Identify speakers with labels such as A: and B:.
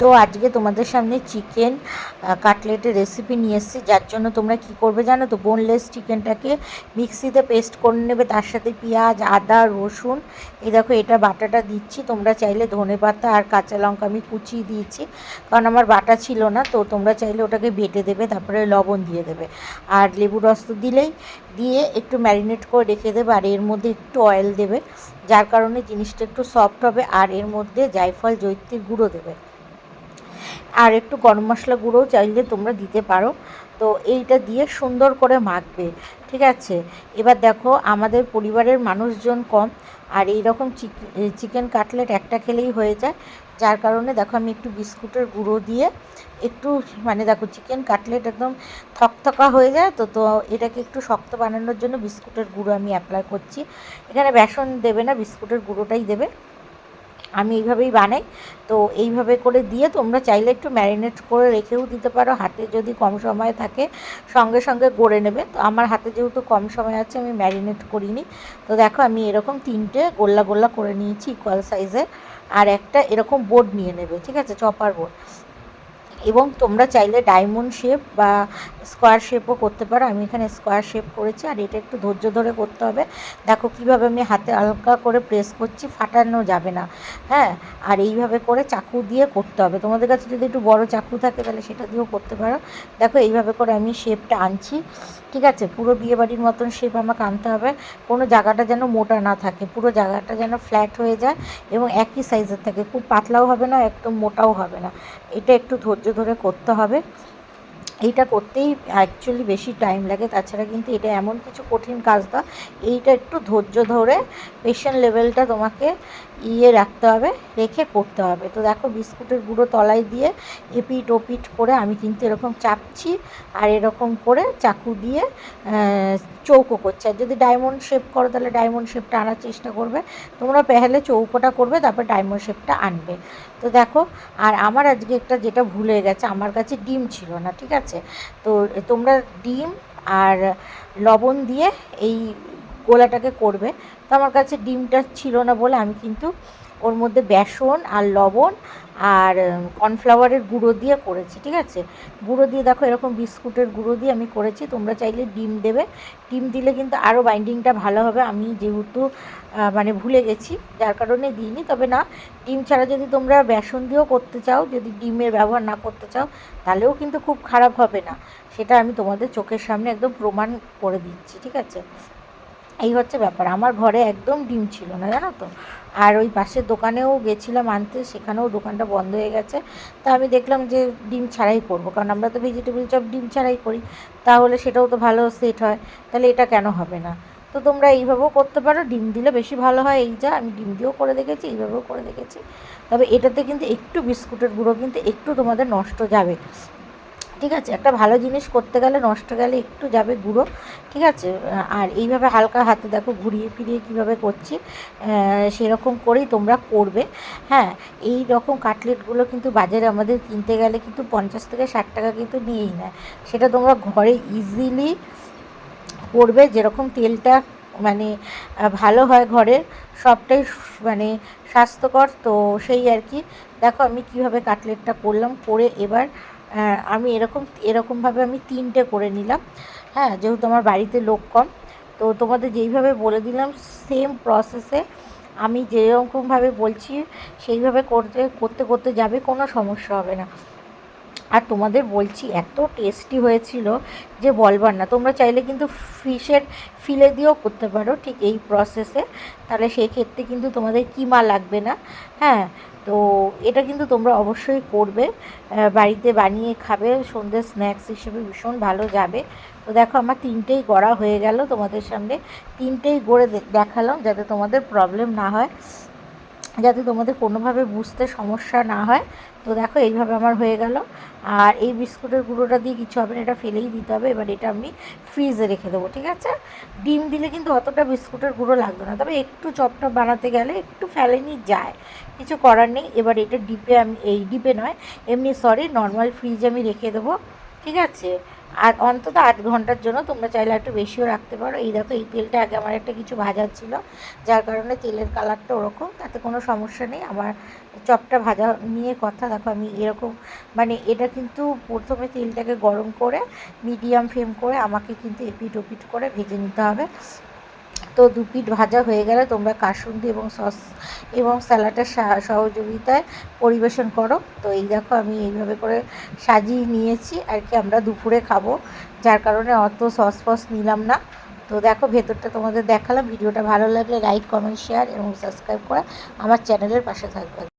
A: তো আজকে তোমাদের সামনে চিকেন কাটলেটের রেসিপি নিয়ে এসেছি। যার জন্য তোমরা কি করবে জানো তো? বোনলেস চিকেনটাকে মিক্সিতে পেস্ট করে নেবে। তার সাথে পেঁয়াজ, আদা, রসুন। এই দেখো, এটা বাটাটা দিচ্ছি। তোমরা চাইলে ধনে পাতা আর কাঁচা লঙ্কা আমি কুচিয়ে দিয়েছি। কারণ আমার বাটা ছিল না, তো তোমরা চাইলে ওটাকে বেটে দেবে, তারপরে লবণ দিয়ে দেবে। আর লেবু রস তো দিলেই দিয়ে একটু ম্যারিনেট করে রেখে দেবে। আর এর মধ্যে একটু অয়েল দেবে, যার কারণে জিনিসটা একটু সফট হবে। আর এর মধ্যে জায়ফল জৈত্রীর গুঁড়ো দেবে। আর একটু গরম মশলা গুঁড়োও চাইলে তোমরা দিতে পারো। তো এইটা দিয়ে সুন্দর করে মাখবে, ঠিক আছে? এবার দেখো, আমাদের পরিবারের মানুষজন কম, আর এই রকম চিকেন কাটলেট একটা খেলেই হয়ে যায়। যার কারণে দেখো, আমি একটু বিস্কুটের গুঁড়ো দিয়ে একটু মানে দেখো, চিকেন কাটলেট একদম থকথকা হয়ে যায় তো তো এটাকে একটু শক্ত বানানোর জন্য বিস্কুটের গুঁড়ো আমি অ্যাপ্লাই করছি। এখানে বেসন দেবে না, বিস্কুটের গুঁড়োটাই দেবে। আমি এইভাবেই বানাই। তো এইভাবে করে দিয়ে তোমরা চাইলে একটু ম্যারিনেট করে রেখেও দিতে পারো। হাতে যদি কম সময় থাকে, সঙ্গে সঙ্গে গড়ে নেবে। তো আমার হাতে যেহেতু কম সময় আছে, আমি ম্যারিনেট করিনি। তো দেখো আমি এরকম তিনটে গোল্লা গোল্লা করে নিয়েছি ইকুয়াল সাইজের আর একটা এরকম বোর্ড নিয়ে নেবে, ঠিক আছে? চপার বোর্ড এবং তোমরা চাইলে ডায়মন্ড শেপ বা স্কোয়ার শেপও করতে পারো। আমি এখানে স্কোয়ার শেপ করেছি আর এটা একটু ধৈর্য ধরে করতে হবে। দেখো কীভাবে আমি হাতে হালকা করে প্রেস করছি, ফাটানো যাবে না। হ্যাঁ? আর এইভাবে করে চাকু দিয়ে করতে হবে। তোমাদের কাছে যদি একটু বড় চাকু থাকে তাহলে সেটা দিয়েও করতে পারো। দেখো এইভাবে করে আমি শেপটা আনছি। ঠিক আছে? পুরো বিয়েবাড়ির মতন শেপ আমাকে আনতে হবে। কোনো জায়গাটা যেন মোটা না থাকে। পুরো জায়গাটা যেন ফ্ল্যাট হয়ে যায় এবং একই সাইজের থাকে। খুব পাতলাও হবে না, একদম মোটাও হবে না। এটা একটু ধৈর্য ধরে করতে হবে। এইটা করতেই অ্যাকচুয়ালি বেশি টাইম লাগে। তাছাড়া কিন্তু এটা এমন কিছু কঠিন কাজ না। এইটা একটু ধৈর্য ধরে পেশেন্ট লেভেলটা তোমাকে ইয়ে রাখতে হবে, রেখে করতে হবে। তো দেখো বিস্কুটের গুঁড়ো তলায় দিয়ে এপিট ওপিট করে আমি কিন্তু এরকম চাপছি আর এরকম করে চাকু দিয়ে চৌকো করছে। আর যদি ডায়মন্ড শেপ করো তাহলে ডায়মন্ড শেপটা আনার চেষ্টা করবে। তোমরা পেহলে চৌকোটা করবে, তারপর ডায়মন্ড শেপটা আনবে। তো দেখো, আর আমার আজকে একটা যেটা ভুলে গেছে, আমার কাছে ডিম ছিল না, ঠিক আছে? তো তোমরা ডিম আর লবণ দিয়ে এই গোলাটাকে করবে। তো আমার কাছে ডিমটা ছিল না বলে আমি কিন্তু ওর মধ্যে বেসন আর লবণ আর কর্নফ্লাওয়ারের গুঁড়ো দিয়ে করেছি, ঠিক আছে? গুঁড়ো দিয়ে দেখো এরকম বিস্কুটের গুঁড়ো দিয়ে আমি করেছি। তোমরা চাইলে ডিম দেবে। ডিম দিলে কিন্তু আরও বাইন্ডিংটা ভালো হবে। আমি যেহেতু মানে ভুলে গেছি, যার কারণে দিইনি। তবে না, ডিম ছাড়া যদি তোমরা বেসন দিয়েও করতে চাও, যদি ডিমের ব্যবহার না করতে চাও, তাহলেও কিন্তু খুব খারাপ হবে না। সেটা আমি তোমাদের চোখের সামনে একদম প্রমাণ করে দিচ্ছি, ঠিক আছে? এই হচ্ছে ব্যাপার। আমার ঘরে একদম ডিম ছিল না, জানো তো? আর ওই পাশের দোকানেও গেছিলাম আনতে, সেখানেও দোকানটা বন্ধ হয়ে গেছে। তা আমি দেখলাম যে ডিম ছাড়াই করব, কারণ আমরা তো ভেজিটেবল চপ ডিম ছাড়াই করি। তাহলে সেটাও তো ভালো সেট হয়। তাহলে এটা কেন হবে না? তো তোমরা এইভাবেও করতে পারো, ডিম দিলে বেশি ভালো হয়। এই যা, আমি ডিম দিয়েও করে দেখেছি, এইভাবেও করে দেখেছি। তবে এটাতে কিন্তু একটু বিস্কুটের গুঁড়ো কিন্তু একটু তোমাদের নষ্ট যাবে। ঠিক আছে? একটা ভালো জিনিস করতে গেলে নষ্ট গেলে একটু যাবে গুঁড়ো, ঠিক আছে? আর এইভাবে হালকা হাতে দেখো ঘুরিয়ে ফিরিয়ে কীভাবে করছি সেরকম করেই তোমরা করবে। হ্যাঁ এই রকম কাটলেটগুলো কিন্তু বাজারে আমাদের কিনতে গেলে কিন্তু পঞ্চাশ থেকে ষাট টাকা কিন্তু নিয়েই নেয়। সেটা তোমরা ঘরে ইজিলি করবে, যেরকম তেলটা মানে ভালো হয় ঘরের সবটাই মানে স্বাস্থ্যকর। তো সেই আর কি। দেখো আমি কীভাবে কাটলেটটা করলাম, করে এবার আমি এরকম, এরকমভাবে আমি তিনটে করে নিলাম। হ্যাঁ যেহেতু আমার বাড়িতে লোক কম, তো তোমাদের যেইভাবে বলে দিলাম সেম প্রসেসে আমি যেরকমভাবে বলছি, সেইভাবে করতে করতে করতে যাবে, কোনো সমস্যা হবে না। আর তোমাদের বলছি, এত টেস্টি হয়েছিল যে বলবার না। তোমরা চাইলে কিন্তু ফিশের ফিলে দিয়েও করতে পারো ঠিক এই প্রসেসে তাহলে সেই ক্ষেত্রে কিন্তু তোমাদের কিমা লাগবে না। হ্যাঁ তো এটা কিন্তু তোমরা অবশ্যই করবে। বাড়িতে বানিয়ে খাবে, সন্ধ্যে স্ন্যাক্স হিসেবে ভীষণ ভালো যাবে। তো দেখো, আমার তিনটেই গড়া হয়ে গেল তোমাদের সামনে। তিনটেই গড়ে দেখালাম যাতে তোমাদের প্রবলেম না হয়। যাতে তোমাদের কোনোভাবে বুঝতে সমস্যা না হয়। তো দেখো, এইভাবে আমার হয়ে গেল। আর এই বিস্কুটের গুঁড়োটা দিয়ে কিছু হবে না, এটা ফেলেই দিতে হবে। এবার এটা আমি ফ্রিজে রেখে দেবো, ঠিক আছে? ডিম দিলে কিন্তু অতটা বিস্কুটের গুঁড়ো লাগবে না। তবে একটু চপটা বানাতে গেলে একটু ফেলেনি যায়। কিছু করার নেই। এবার এটা ডিপে আমি, এই ডিপে নয়, এমনি সরি নর্মাল ফ্রিজে আমি রেখে দেবো, ঠিক আছে? আর অন্তত আট ঘণ্টার জন্য তোমরা চাইলে একটু বেশিও রাখতে পারো। এই দেখো, এই তেলটা আগে আমার একটা কিছু ভাজা ছিল, যার কারণে তেলের কালারটা ওরকম, তাতে কোনো সমস্যা নেই। আমার চপটা ভাজা নিয়ে কথা, দেখো আমি এরকম মানে এটা কিন্তু প্রথমে তেলটাকে গরম করে, মিডিয়াম ফ্লেম করে আমাকে কিন্তু এপিট ওপিট করে ভেজে নিতে হবে। তো দু পিঠ ভাজা হয়ে গেলে তোমরা কাসুন্দি এবং সস এবং স্যালাডের সহযোগিতায় পরিবেশন করো। তো এই দেখো আমি এইভাবে করে সাজিয়ে নিয়েছি আর কি, আমরা দুপুরে খাব। যার কারণে অত সস ফস নিলাম না। তো দেখো ভেতরটা তোমাদের দেখালাম। ভিডিওটা ভালো লাগলে লাইক কমেন্ট শেয়ার এবং সাবস্ক্রাইব করে আমার চ্যানেলের পাশে থাকবে।